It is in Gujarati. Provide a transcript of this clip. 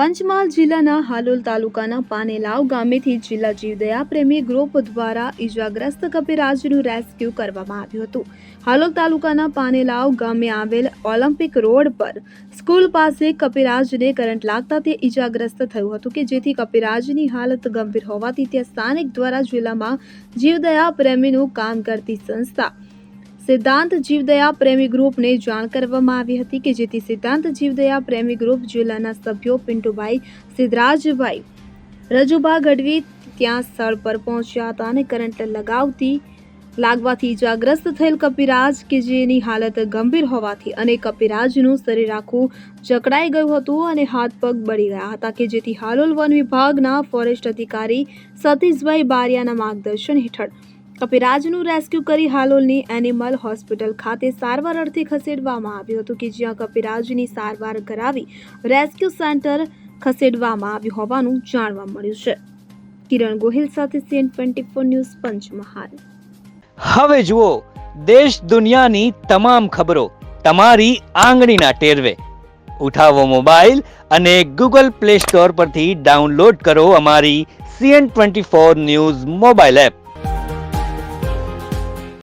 પંચમહાલ જિલ્લાના હાલોલ તાલુકાના પાનેલાવ ગામેથી જિલ્લા જીવદયા પ્રેમી ગ્રુપ દ્વારા ઇજાગ્રસ્ત કપિરાજનું રેસ્ક્યુ કરવામાં આવ્યું હતું. હાલોલ તાલુકાના પાનેલાવ ગામે આવેલ ઓલિમ્પિક રોડ પર સ્કૂલ પાસે કપિરાજને કરંટ લાગતા તે ઇજાગ્રસ્ત થયું હતું કે જેથી કપિરાજની હાલત ગંભીર હોવાથી ત્યાં સ્થાનિક દ્વારા જિલ્લામાં જીવદયા પ્રેમીનું કામ કરતી સંસ્થા સિદ્ધાંત જીવદયા પ્રેમી ગ્રુપને જાણ કરવામાં આવી હતી કે જેથી સિદ્ધાંત જીવદયા પ્રેમી ગ્રુપ જિલ્લાના સભ્યો પિન્ટુભાઈ સિદ્ધરાજભાઈ, રજુભા ગઢવી ત્યાં સ્થળ પર પહોંચ્યા હતા અને કરંટ લગાવતી, લાગવાથી ઇજાગ્રસ્ત થયેલ કપિરાજ કે જેની હાલત ગંભીર હોવાથી અને કપિરાજનું શરીર આખું જકડાઈ ગયું હતું અને હાથ પગ બળી ગયા હતા કે જેથી હાલોલ વન વિભાગના ફોરેસ્ટ અધિકારી સતીશભાઈ બારિયાના માર્ગદર્શન હેઠળ કપિરાજનું રેસ્ક્યુ કરી હાલોલની એનિમલ હોસ્પિટલ ખાતે સારવાર અર્થે ખસેડવામાં આવ્યું હતું કે જ્યાં કપિરાજની સારવાર કરાવી રેસ્ક્યુ સેન્ટર ખસેડવામાં આવ્યું હોવાનું જાણવા મળ્યું છે. કિરણ ગોહિલ સાથે CN twenty four news Panchmahal. હવે જુઓ, દેશ દુનિયાની તમામ ખબરો તમારી આંગળીના ટેરવે. ઉઠાવો મોબાઈલ અને ગૂગલ પ્લે સ્ટોર પરથી ડાઉનલોડ કરો અમારી CN twenty four news mobile app.